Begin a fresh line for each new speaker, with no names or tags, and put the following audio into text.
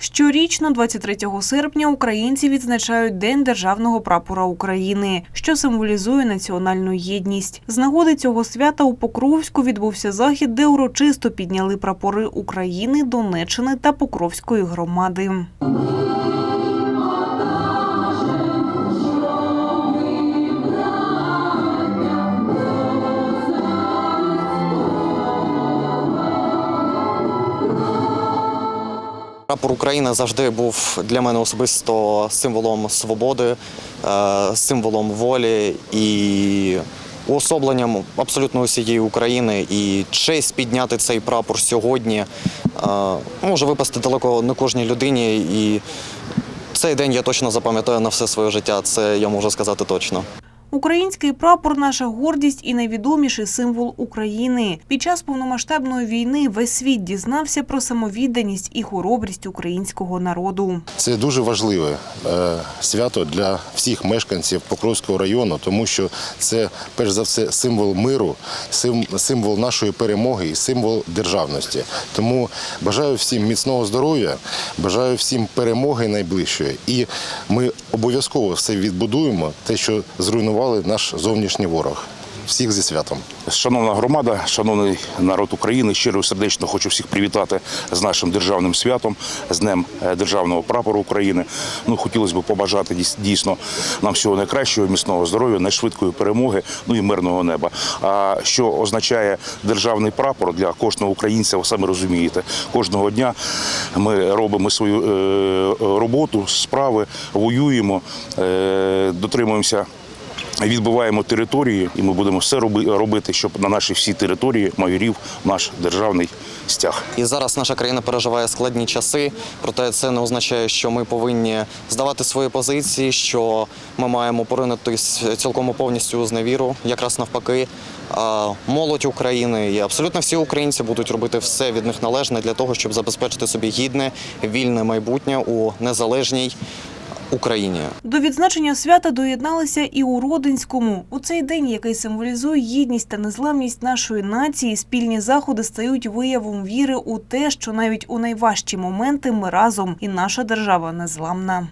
Щорічно, 23 серпня, українці відзначають День державного прапора України, що символізує національну єдність. З нагоди цього свята у Покровську відбувся захід, де урочисто підняли прапори України, Донеччини та Покровської громади.
Прапор України завжди був для мене особисто символом свободи, е, символом волі і уособленням абсолютно усієї України. І честь підняти цей прапор сьогодні е, може випасти далеко не кожній людині. І цей день я точно запам'ятаю на все своє життя. Це я можу сказати точно.
Український прапор наша гордість і найвідоміший символ України. Під час повномасштабної війни весь світ дізнався про самовідданість і хоробрість українського народу.
Це дуже важливе е, свято для всіх мешканців Покровського району, тому що це перш за все символ миру, символ нашої перемоги і символ державності. Тому бажаю всім міцного здоров'я, бажаю всім перемоги найближчої. І ми обов'язково все відбудуємо, те, що зруйнували наш зовнішній ворог. Всіх зі святом.
Шановна громада, шановний народ України, щиро і сердечно хочу всіх привітати з нашим державним святом, з Днем е, Державного прапору України. Ну, хотілося б побажати дійс- дійсно нам всього найкращого, міцного здоров'я, найшвидкої перемоги, ну і мирного неба. А що означає державний прапор для кожного українця, ви самі розумієте. Кожного дня ми робимо свою е, роботу, справи, воюємо, е, дотримуємося відбуваємо території, і ми будемо все роби- робити, щоб на нашій всій території майорів наш державний стяг.
І зараз наша країна переживає складні часи, проте це не означає, що ми повинні здавати свої позиції, що ми маємо поринутись цілком повністю зневіру. Якраз навпаки, молодь України і абсолютно всі українці будуть робити все від них належне для того, щоб забезпечити собі гідне, вільне майбутнє у незалежній Україні.
До відзначення свята доєдналися і у Родинському. У цей день, який символізує єдність та незламність нашої нації, спільні заходи стають виявом віри у те, що навіть у найважчі моменти ми разом і наша держава незламна.